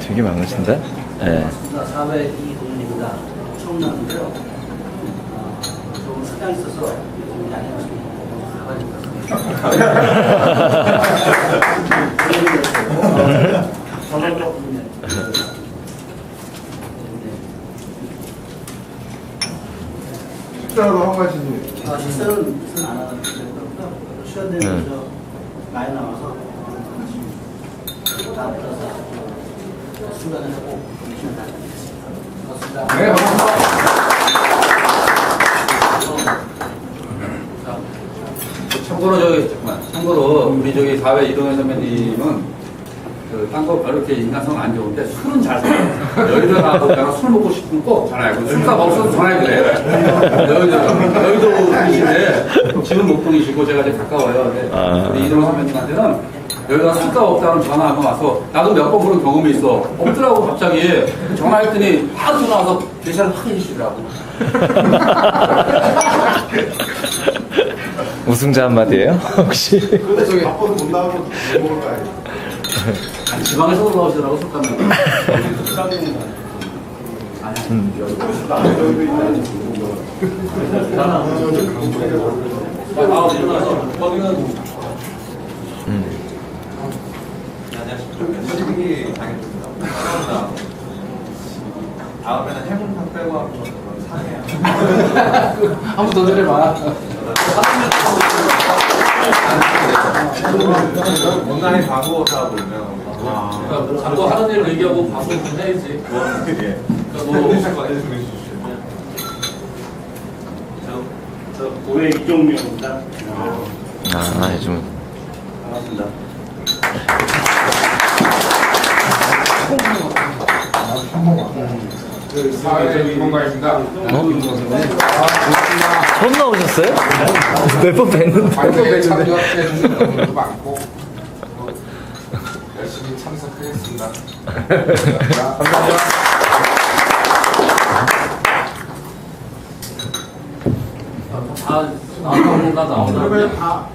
되게 많으신데? 예. 사회 이동입니다. 처음 나는데요. 어, 좀 사장 있어서 좀 식사도 하고 가시지. 아, 식사는 무슨 안 하는 그렇고요. 쉬어야 되는 네. 저 많이 남아서 다 붙어서 수련을 하고 시간 다 드리겠습니다. 고맙습니다. 네, 감사합니다. 참고로 저기 잠깐만 참고로 우리 저기 사회 이동현 선배님은 그 딴거 별로 이렇게 인간성 안 좋은데 술은 잘 사요. 여의도 나가고 내가 술 먹고 싶으면 꼭 전화해. 술값 없어도 전화해 그래. 여의도 여의도 분이신데 지금 목동이시고 제가 이제 가까워요. 근데 아. 이동현 선배님한테는 여기가 술값 없다는 전화 한번 와서 나도 몇 번 그런 경험이 있어. 없더라고 갑자기 전화했더니 바로 전화 와서 계좌를 확 해주시더라고. 우승자 한마디예요? 혹시? 근데 저기 바빠도 못 나가고 못 먹을 거 아니에요? 아니, 지방에서 올라오시더라고. 아, 당했습니다. 감사합 니다. 다음에는 빼고 상해요. 번더 내려 봐. 온라인 광고 하는 얘기하고 방송 좀 해야지. 예. 그러니까 뭐 잠깐 말씀해 주시죠. 저, 저 고액 이종명입니다. 아, 요즘. 반갑습니다. 사회 이동가입니다. 처음 나오셨어요? 몇 번 뵀는데. 참여해 주시는 분들도 많고 뭐, 열심히 참석하겠습니다. 감사합니다. 다 나오나 나오나. 그러면 다